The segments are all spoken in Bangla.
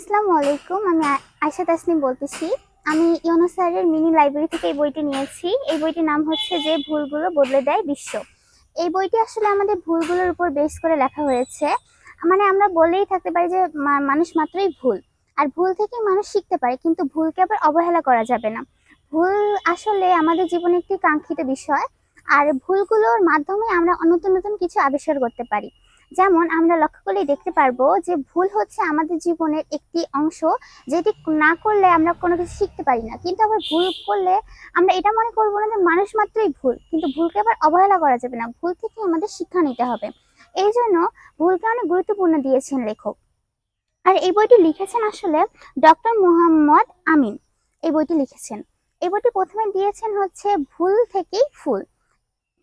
আসসালামু আলাইকুম। আমি আ- আয়শা তাসনিম বলতেছি। আমি ইউনো স্যারের মিনি লাইব্রেরি থেকে এই বইটি নিয়েছি। এই বইটির নাম হচ্ছে যে ভুলগুলো বদলে দেয় বিশ্ব। এই বইটি আসলে আমাদের ভুলগুলোর উপর বেস করে লেখা হয়েছে। মানে আমরা বলেই থাকতে পারি যে মানুষ মাত্রই ভুল। আর ভুল থেকেই মানুষ শিখতে পারে, কিন্তু ভুলকে আবার অবহেলা করা যাবে না। ভুল আসলে আমাদের জীবনে একটি কাঙ্ক্ষিত বিষয়। আর ভুলগুলোর মাধ্যমে আমরা নতুন নতুন কিছু আবিষ্কার করতে পারি। যেমন আমরা লক্ষ্য করলেই দেখতে পারব যে ভুল হচ্ছে আমাদের জীবনের একটি অংশ যেটি না করলে আমরা কোনো কিছু শিখতে পারি না। কিন্তু আবার ভুল করলে আমরা এটা মনে করব না যে মানুষ মাত্রই ভুল, কিন্তু ভুলকে আবার অবহেলা করা যাবে না। ভুল থেকে আমাদের শিক্ষা নিতে হবে। এই জন্য ভুলকে অনেক গুরুত্বপূর্ণ দিয়েছেন লেখক। আর এই বইটি লিখেছেন আসলে ডক্টর মোহাম্মদ আমিন। এই বইটি লিখেছেন। এই বইটি প্রথমে দিয়েছেন হচ্ছে ভুল থেকেই ফুল।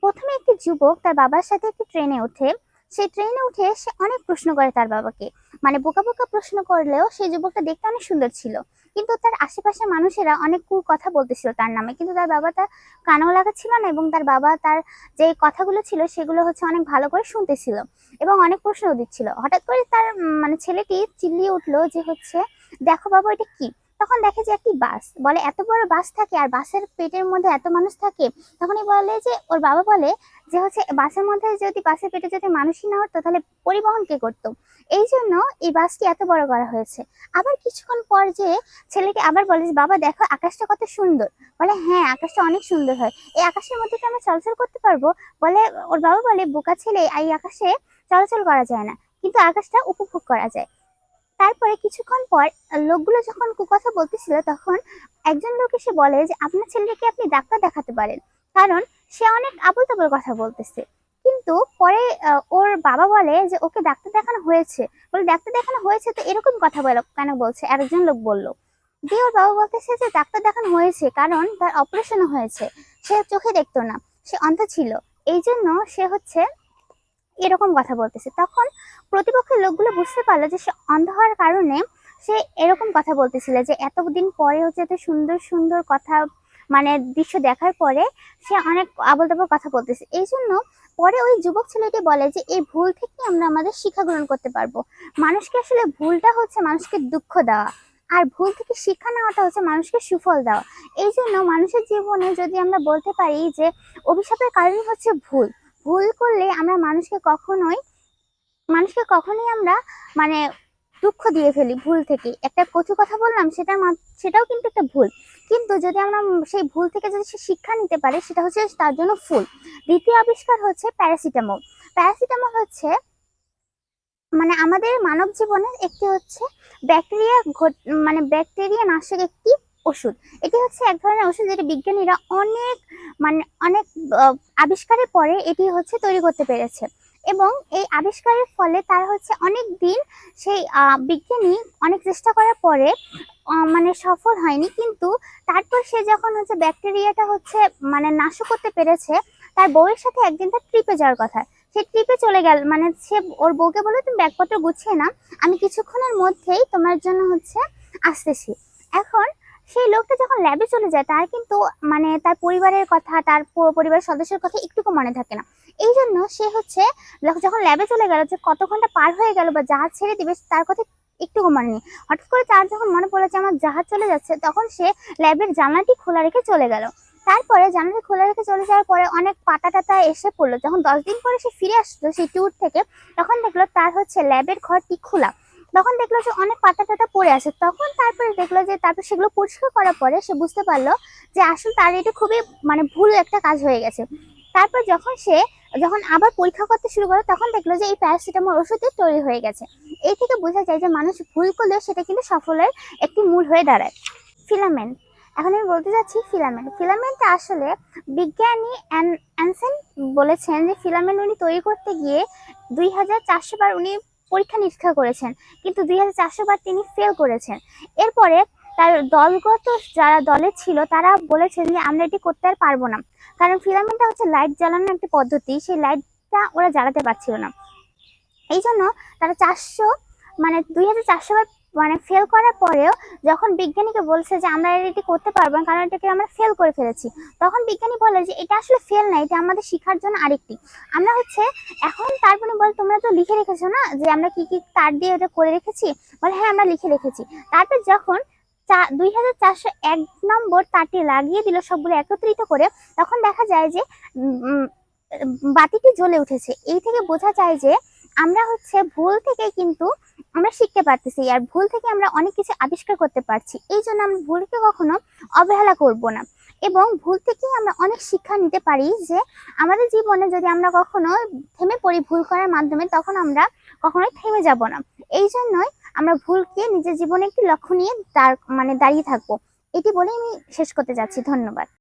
প্রথমে একটি যুবক তার বাবার সাথে একটি ট্রেনে ওঠে। সেই ট্রেনে উঠে সে অনেক প্রশ্ন করে তার বাবাকে। মানে বোকা বোকা প্রশ্ন করলেও সেই যুবকটা দেখতে অনেক সুন্দর ছিল। কিন্তু তার আশেপাশে মানুষেরা অনেক কু কথা বলতেছিল তার নামে। কিন্তু তার বাবা তার কানেও লাগাচ্ছিল না এবং তার বাবা তার যে কথাগুলো ছিল সেগুলো হচ্ছে অনেক ভালো করে শুনতেছিল এবং অনেক প্রশ্নও দিচ্ছিল। হঠাৎ করে তার মানে ছেলেটি চিল্লিয়ে উঠল যে হচ্ছে, দেখো বাবা এটা কি? তখন দেখে যে একটি বাস বলে এত বড় বাস থাকে আর বাসের পেটের মধ্যে এত মানুষ থাকে তখনই বলে যে ওর বাবা বলে যে হচ্ছে বাসের মধ্যে যদি বাসের পেটে যদি মানুষই না হতো তাহলে পরিবহন কে করতো? এই জন্য এই বাসটি এত বড় করা হয়েছে। আবার কিছুক্ষণ পর যে ছেলেকে আবার বলে যে, বাবা দেখো আকাশটা কত সুন্দর। বলে হ্যাঁ আকাশটা অনেক সুন্দর হয়। এই আকাশের মধ্যে কি আমরা চলাচল করতে পারব? বলে ওর বাবা বলে বোকা ছেলে এই আকাশে চলাচল করা যায় না। কিন্তু আকাশটা উপভোগ করা যায়। তারপরে কিছুক্ষণ পর, লোকগুলো যখন কুকথা বলতেছিল, তখন একজন লোক এসে বলে যে, আপনার ছেলেকে আপনি ডাক্তার দেখাতে পারেন। কারণ সে অনেক আবল তাবল কথা বলতেছে। কিন্তু পরে ওর বাবা বলে যে, ওকে ডাক্তার দেখানো হয়েছে। বলে, ডাক্তার দেখানো হয়েছে তো এরকম কথা বলো, কেন বলছে? আরেকজন লোক বলল, দিয়ে ওর বাবা বলতেছে যে, ডাক্তার দেখানো হয়েছে কারণ তার অপারেশন হয়েছে। সে চোখে দেখতো না। সে অন্ধ ছিল। এই জন্য সে হচ্ছে এরকম কথা বলতেছে। তখন প্রতিপক্ষের লোকগুলো বুঝতে পারল যে সে অন্ধ হওয়ার কারণে সে এরকম কথা বলতেছিল যে এতদিন পরে হচ্ছে এত সুন্দর সুন্দর কথা মানে দৃশ্য দেখার পরে সে অনেক আবল তাবল কথা বলতেছে। এই জন্য পরে ওই যুবক ছেলেটি বলে যে, এই ভুল থেকে আমরা আমাদের শিক্ষা গ্রহণ করতে পারব। মানুষকে আসলে ভুলটা হচ্ছে মানুষকে দুঃখ দেওয়া, আর ভুল থেকে শিক্ষা নেওয়াটা হচ্ছে মানুষকে সুফল দেওয়া। এই জন্য মানুষের জীবনে যদি আমরা বলতে পারি যে, অভিশাপের কারণই হচ্ছে ভুল ভুল করলে আমরা মানুষকে কখনোই মানুষকে কখনোই আমরা মানে দুঃখ দিয়ে ফেলি ভুল থেকে। একটা কচু কথা বললাম, সেটা সেটাও কিন্তু একটা ভুল। কিন্তু যদি আমরা সেই ভুল থেকে যদি সে শিক্ষা নিতে পারে, সেটা হচ্ছে তার জন্য ফুল। দ্বিতীয় আবিষ্কার হচ্ছে প্যারাসিটামল। প্যারাসিটামল হচ্ছে মানে আমাদের মানব জীবনের একটি হচ্ছে ব্যাকটেরিয়া মানে ব্যাকটেরিয়া নাশক একটি ওষুধ। এটি হচ্ছে এক ধরনের ওষুধ যেটি বিজ্ঞানীরা অনেক মানে অনেক আবিষ্কারের পরে এটি হচ্ছে তৈরি করতে পেরেছে। এবং এই আবিষ্কারের ফলে তার হচ্ছে অনেক দিন সেই বিজ্ঞানী অনেক চেষ্টা করার পরে মানে সফল হয়নি। কিন্তু তারপর সে যখন হচ্ছে ব্যাকটেরিয়াটা হচ্ছে মানে নাশ করতে পেরেছে, তার বউয়ের সাথে একদিন তার ট্রিপে যাওয়ার কথা। সে ট্রিপে চলে গেল মানে সে, ওর বউকে বলে তুমি ব্যাগপত্র গুছিয়ে না আমি কিছুক্ষণের মধ্যেই তোমার জন্য হচ্ছে আসতেছি। এখন সেই লোকটা যখন ল্যাবে চলে যায়, তার কিন্তু মানে তার পরিবারের কথা, তার পরিবারের সদস্যের কথা একটুকু মনে থাকে না। এই জন্য সে হচ্ছে যখন ল্যাবে চলে গেল যে কত ঘণ্টা পার হয়ে গেল বা জাহাজ ছেড়ে দিবে, তার কথা একটুকু মনে নেই। হঠাৎ করে তার যখন মনে পড়ল যে আমার জাহাজ চলে যাচ্ছে, তখন সে ল্যাবের জানলাটি খোলা রেখে চলে গেল। তারপরে জানলাটি খোলা রেখে চলে যাওয়ার পরে অনেক পাতা টাতা এসে পড়ল। যখন দশ দিন পরে সে ফিরে আসলো সেই ট্যুর থেকে, তখন দেখল তার হচ্ছে ল্যাবের ঘরটি খোলা। তখন দেখল যে অনেক পাতা টাতা পড়ে আছে। তখন তারপরে দেখল যে তারপর সেগুলো পরিষ্কার করার পরে সে বুঝতে পারল যে আসলে তার এটা খুবই মানে ভুল একটা কাজ হয়ে গেছে। তারপর যখন সে যখন আবার পরীক্ষা করতে শুরু করল, তখন দেখল যে এই প্যারাসিটামল ওষুধে তৈরি হয়ে গেছে। এই থেকে বোঝা যায় যে মানুষ ভুল করলেও সেটা কিন্তু সফলের একটি মূল হয়ে দাঁড়ায়। ফিলামেন্ট। এখন আমি বলতে যাচ্ছি ফিলামেন্ট। ফিলামেন্টটা আসলে বিজ্ঞানী অ্যান- অ্যানসেন বলেছেন যে ফিলামেন্ট উনি তৈরি করতে গিয়ে দুই হাজার চারশো বার উনি পরীক্ষা নিরীক্ষা করেছেন, কিন্তু দুই হাজার চারশো বার তিনি ফেল করেছেন। এরপরে তার দলগত যারা দলে ছিল, তারা বলেছে যে, আমরা এটি করতে আর পারব না। কারণ ফিলামেন্টটা হচ্ছে লাইট জ্বালানোর একটি পদ্ধতি, সেই লাইটটা ওরা জ্বালাতে পারছিল না। এই জন্য তারা চারশো মানে দুই হাজার চারশো বার মানে ফেল করার পরেও যখন বিজ্ঞানীকে বলছে যে আমরা এটি করতে পারব না, কারণ এটাকে আমরা ফেল করে ফেলেছি, তখন বিজ্ঞানী বলে যে এটা আসলে ফেল না, এটা আমাদের শেখার জন্য আরেকটি। আমরা হচ্ছে এখন তারপরে বল তোমরা তো লিখে রেখেছো না, যে আমরা কি কি তার দিয়ে ওটা করে রেখেছি? বলে হ্যাঁ আমরা লিখে রেখেছি। তারপর যখন দুই হাজার চারশো এক নম্বর তারটি লাগিয়ে দিল সবগুলো একত্রিত করে, তখন দেখা যায় যে বাতিটি জ্বলে উঠেছে। এই থেকে বোঝা যায় যে আমরা হচ্ছে ভুল থেকে কিন্তু আমরা শিখতে পারতেছি আর ভুল থেকে আমরা অনেক কিছু আবিষ্কার করতে পারছি। এই জন্য আমরা ভুলকে কখনো অবহেলা করব না। এবং ভুল থেকেই আমরা অনেক শিক্ষা নিতে পারি যে আমাদের জীবনে যদি আমরা কখনো থেমে পড়ি ভুল করার মাধ্যমে, তখন আমরা কখনোই থেমে যাব না। এই জন্যই আমরা ভুলকে নিজের জীবনে একটি লক্ষ্য নিয়ে দাঁড় মানে দাঁড়িয়ে থাকব। এটি বলে আমি শেষ করতে যাচ্ছি। ধন্যবাদ।